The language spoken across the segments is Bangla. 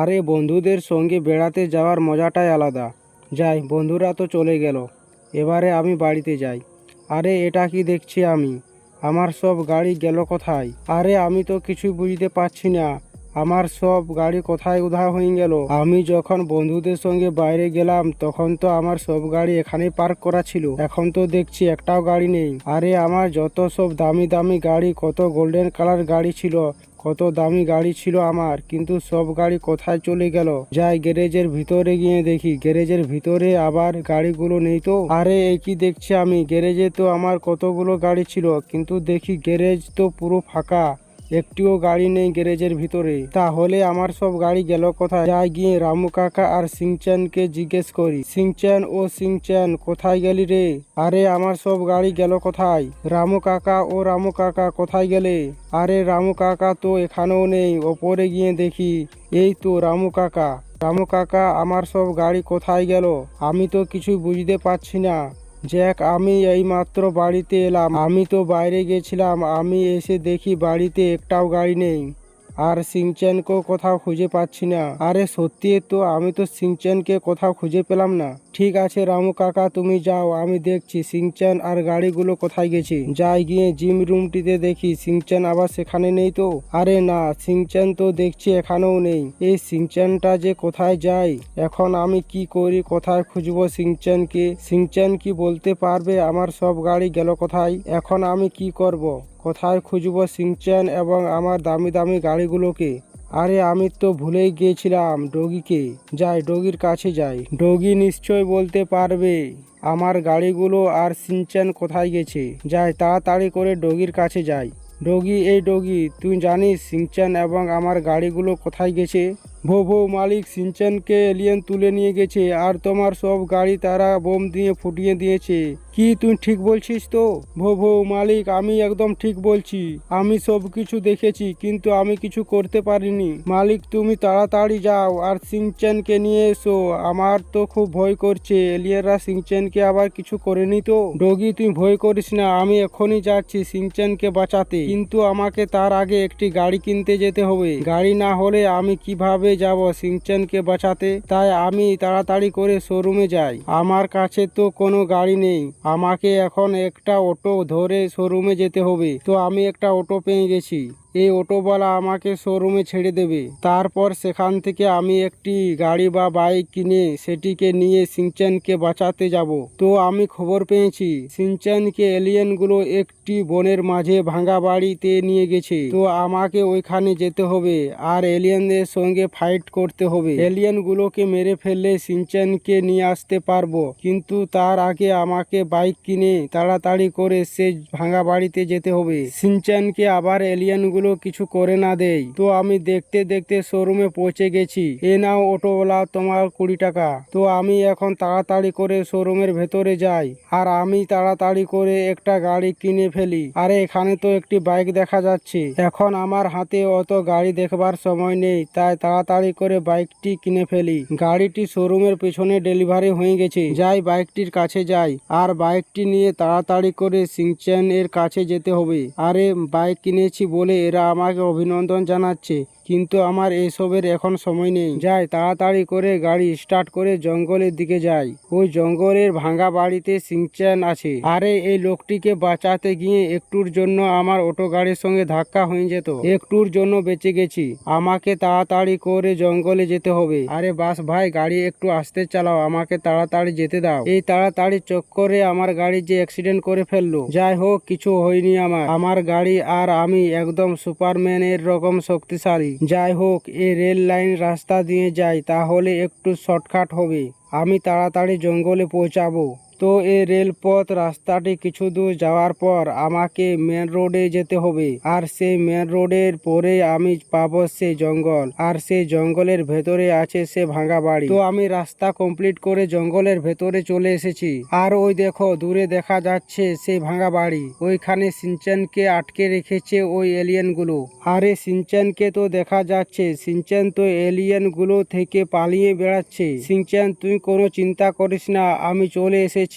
আরে বন্ধুদের সঙ্গে বেড়াতে যাওয়ার মজাটাই আলাদা। যাই, বন্ধুরা তো চলে গেল। এবারে আমি বাড়িতে যাই। আরে এটা কি দেখছি আমি? আমার সব গাড়ি গেল কোথায়? আরে আমি তো কিছুই বুঝতে পারছি না। আমার সব গাড়ি কোথায় উধাও হয়ে গেল। আমি যখন বন্ধুদের সঙ্গে বাইরে গেলাম, তখন তো আমার সব গাড়ি এখানেই পার্ক করা ছিল। এখন তো দেখছি একটাও গাড়ি নেই। আরে আমার যত সব দামি দামি গাড়ি, কত গোল্ডেন কালার গাড়ি ছিল কত দামি গাড়ি ছিল আমার, কিন্তু সব গাড়ি কোথায় চলে গেল? যাই গ্যারেজের ভিতরে গিয়ে দেখি, গ্যারেজের ভিতরে আবার গাড়িগুলো নেই তো। আরে একই দেখছি আমি? গ্যারেজে তো আমার কতগুলো গাড়ি ছিল, কিন্তু দেখি গ্যারেজ তো পুরো ফাঁকা। একটিও গাড়ি নেই গ্যারেজের ভিতরে। তাহলে আমার সব গাড়ি গেল কোথায়? যাই গিয়ে রামু কাকা আর সিংচানকে জিজ্ঞেস করি। সিংচান, ও সিংচান, কোথায় গেলি রে? আরে, আমার সব গাড়ি গেল কোথায়? রামু কাকা, ও রামু কাকা, কোথায় গেলে? আরে, রামু কাকা তো এখানেও নেই, ওপরে গিয়ে দেখি। এই তো রামু কাকা। রামু কাকা, আমার সব গাড়ি কোথায় গেল? আমি তো কিছু বুঝতে পারছি না। জ্যাক, আমি এই মাত্র বাড়িতে এলাম। আমি তো বাইরে গেছিলাম। আমি এসে দেখি বাড়িতে একটাও গাড়ি নেই। আর সিংচেনকেও কোথাও খুঁজে পাচ্ছি না। আরে সত্যি তো, আমি তো সিংচেনকে কোথাও খুঁজে পেলাম না। ঠিক আছে রামু কাকা, তুমি যাও, আমি দেখছি সিংচান আর গাড়িগুলো কোথায় গেছে। যাই গিয়ে জিম রুমটিতে দেখি, সিংচান আবার সেখানে নেই তো? আরে না, সিংচেন তো দেখছি এখানেও নেই। এই সিংচানটা যে কোথায় যায়? এখন আমি কি করি, কোথায় খুঁজবো সিংচেনকে? সিংচেন কি বলতে পারবে, আমার সব গাড়ি গেল কোথায়? এখন আমি কি করব। কোথায় খুঁজবো সিংচান এবং আমার দামি দামি গাড়িগুলোকে? আরে আমি তো ভুলেই গিয়েছিলাম ডগিকে। যাই, ডগির কাছে যাই। ডগি নিশ্চয় বলতে পারবে, আমার গাড়িগুলো আর সিনচান কোথায় গেছে। যাই, তাড়াতাড়ি করে ডগির কাছে যাই। ডগি, এই ডগি, তুই জানিস সিনচান এবং আমার গাড়িগুলো কোথায় গেছে? ভো ভো মালিক সিনচেনকে এলিয়েন তুলে নিয়ে গেছে, আর তোমার সব গাড়ি তারা বোম দিয়ে ফুটিয়ে দিয়েছে। কি তুই ঠিক বলছিস তো? ভো মালিক, আমি একদম ঠিক বলছি। আমি সব কিছু দেখেছি, কিন্তু আমি কিছু করতে পারিনি। মালিক, তুমি তাড়াতাড়ি যাও আর সিংচেনকে নিয়ে এসো। আমার তো খুব ভয় করছে এলিয়েনরা সিংচেনকে আবার কিছু করেনি তো? ডগি তুই ভয় করিস না, আমি এখনই যাচ্ছি সিংচেনকে বাঁচাতে। কিন্তু আমাকে তার আগে একটি গাড়ি কিনতে যেতে হবে। গাড়ি না হলে আমি কীভাবে যাব, সিংচেনকে বাঁচাতে। তাই আমি তাড়াতাড়ি করে শোরুমে যাই। আমার কাছে তো কোনো গাড়ি নেই। আমাকে এখন একটা অটো ধরে শোরুমে যেতে হবে। তো আমি একটা অটো পেয়ে গেছি। এই অটোওয়ালা আমাকে শোরুমে ছেড়ে দেবে। তারপর সেখান থেকে আমি একটি গাড়ি বা বাইক কিনে সেটিকে নিয়ে সিনচানকে বাঁচাতে যাব। তো আমি খবর পেয়েছি সিনচানকে এলিয়েনগুলো একটি বনের মাঝে ভাঙা বাড়িতে নিয়ে গেছে। তো আমাকে ওইখানে যেতে হবে আর এলিয়েনদের সঙ্গে ফাইট করতে হবে। এলিয়েনগুলোকে মেরে ফেললে সিনচানকে নিয়ে আসতে পারব, কিন্তু তার আগে আমাকে বাইক কিনে তাড়াতাড়ি করে সে ভাঙা বাড়িতে যেতে হবে। সিনচানকে আবার এলিয়েনগুলো কিছু করে না দেয় তো আমি দেখতে দেখতে শোরুমে পৌঁছে গেছি। এ নাও অটোওয়ালা, তোমার কুড়ি টাকা। তো আমি এখন তাড়াতাড়ি করে শোরুমের ভেতরে যাই। আর আমি তাড়াতাড়ি করে একটা গাড়ি কিনে ফেলি। আরে, এখানে তো একটি বাইক দেখা যাচ্ছে। এখন আমার হাতে অত গাড়ি দেখবার সময় নেই, তাই তাড়াতাড়ি করে বাইকটি কিনে ফেলি। গাড়িটি শোরুমের পেছনে ডেলিভারি হয়ে গেছে। যাই, বাইকটির কাছে যাই। আর বাইকটি নিয়ে তাড়াতাড়ি করে সিংচেন এর কাছে যেতে হবে। আরে, বাইক কিনেছি বলে এরা আমাকে অভিনন্দন জানাচ্ছে। কিন্তু আমার এসবের এখন সময় নেই। যাই তাড়াতাড়ি করে গাড়ি স্টার্ট করে জঙ্গলের দিকে যাই। ওই জঙ্গলের ভাঙা বাড়িতে সিংচ্যান আছে। আরে এই লোকটিকে বাঁচাতে গিয়ে একটুর জন্য আমার অটো গাড়ির সঙ্গে ধাক্কা হয়ে যেত। একটুর জন্য বেঁচে গেছি। আমাকে তাড়াতাড়ি করে জঙ্গলে যেতে হবে। আরে বাস ভাই, গাড়ি একটু আসতে চালাও। আমাকে তাড়াতাড়ি যেতে দাও। এই তাড়াতাড়ি চক্করে আমার গাড়ি যে অ্যাক্সিডেন্ট করে ফেলল। যাই হোক, কিছু হয়নি আমার। আমার গাড়ি আর আমি একদম সুপারম্যানের রকম শক্তিশালী। যাই হোক, এ রেল লাইন রাস্তা দিয়ে যায় তাহলে একটু শর্টকাট হবে। আমি তাড়াতাড়ি জঙ্গলে পৌঁছাবো। তো এই রেলপথ রাস্তাটি কিছু দূর যাওয়ার পর আমাকে মেন রোডে যেতে হবে। আর সেই মেন রোডের পরে আমি পাবো সেই জঙ্গল। আর সেই জঙ্গলের ভেতরে আছে সে ভাঙা বাড়ি। তো আমি রাস্তা কমপ্লিট করে জঙ্গলের ভেতরে চলে এসেছি। আর ওই দেখো, দূরে দেখা যাচ্ছে সেই ভাঙা বাড়ি। ওইখানে সিনচানকে আটকে রেখেছে ওই এলিয়েনগুলো আরে সিনচানকে তো দেখা যাচ্ছে সিনচান তো এলিয়েনগুলো থেকে পালিয়ে বেড়াচ্ছে। সিনচান তুই কোনো চিন্তা করিস না, আমি চলে এসেছি।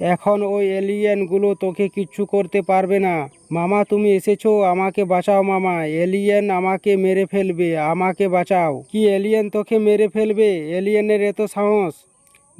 এখন ওই এলিয়েনগুলো তোকে কিচ্ছু করতে পারবে না। মামা, তুমি এসেছ, আমাকে বাঁচাও মামা। এলিয়েন আমাকে মেরে ফেলবে, আমাকে বাঁচাও। কি এলিয়েন তোকে মেরে ফেলবে? এলিয়েনের এত সাহস।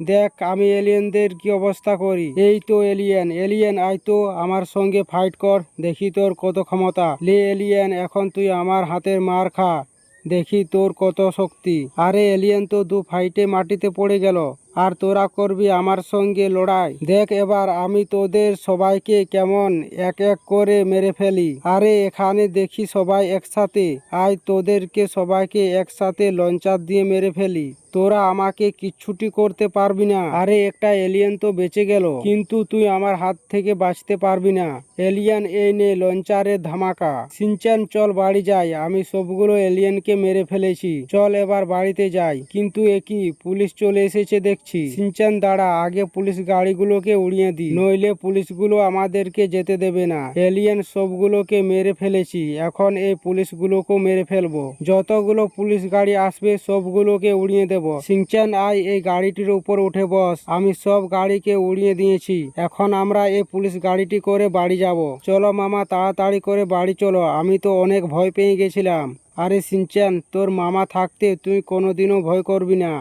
দেখ, আমি এলিয়েনদের কি অবস্থা করি। এই তো এলিয়েন এলিয়েন, আয় তো আমার সঙ্গে ফাইট কর। দেখি তোর কত ক্ষমতা। লে এলিয়েন, এখন তুই আমার হাতের মার খা। দেখি তোর কত শক্তি। আরে, এলিয়েন তো দু ফাইটে মাটিতে পড়ে গেল। আর তোরা করবি আমার সঙ্গে লড়াই। দেখ এবার আমি তোদের সবাইকে কেমন এক এক করে মেরে ফেলি। আরে, এখানে দেখি সবাই একসাথে। আয়, তোদেরকে সবাইকে একসাথে লঞ্চার দিয়ে মেরে ফেলি। তোরা আমাকে কিচ্ছুটি করতে পারবি না। আরে, একটা এলিয়েন তো বেঁচে গেল। কিন্তু তুই আমার হাত থেকে বাঁচতে পারবি না। এলিয়েন এই নে লঞ্চারের ধামাকা। সিনচান চল বাড়ি যাই। আমি সবগুলো এলিয়েনকে মেরে ফেলেছি। চল এবার বাড়িতে যাই। কিন্তু একই পুলিশ চলে এসেছে দেখছি। সিনচান দাঁড়া, আগে পুলিশ গাড়িগুলোকে উড়িয়ে দি নইলে পুলিশগুলো আমাদেরকে যেতে দেবে না। এলিয়েন সবগুলোকে মেরে ফেলেছি। এখন এই পুলিশগুলোকেও মেরে ফেলব। যতগুলো পুলিশ গাড়ি আসবে, সবগুলোকে উড়িয়ে দেব। সিংচান আয় এই গাড়িটির উপর উঠে বস। আমি সব গাড়িকে উড়িয়ে দিয়েছি। এখন আমরা এই পুলিশ গাড়িটি করে বাড়ি যাব। চলো মামা, তাড়াতাড়ি করে বাড়ি চলো। আমি তো অনেক ভয় পেয়ে গেছিলাম। আরে সিনচান, তোর মামা থাকতে তুই কোনোদিনও ভয় করবি না।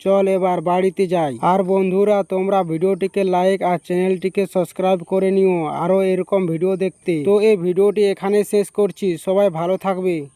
চল এবার বাড়িতে যাই। আর বন্ধুরা, তোমরা ভিডিওটিকে লাইক আর চ্যানেলটিকে সাবস্ক্রাইব করে নিও। আরও এরকম ভিডিও দেখতে। তো এই ভিডিওটি এখানে শেষ করছি। সবাই ভালো থাকবে।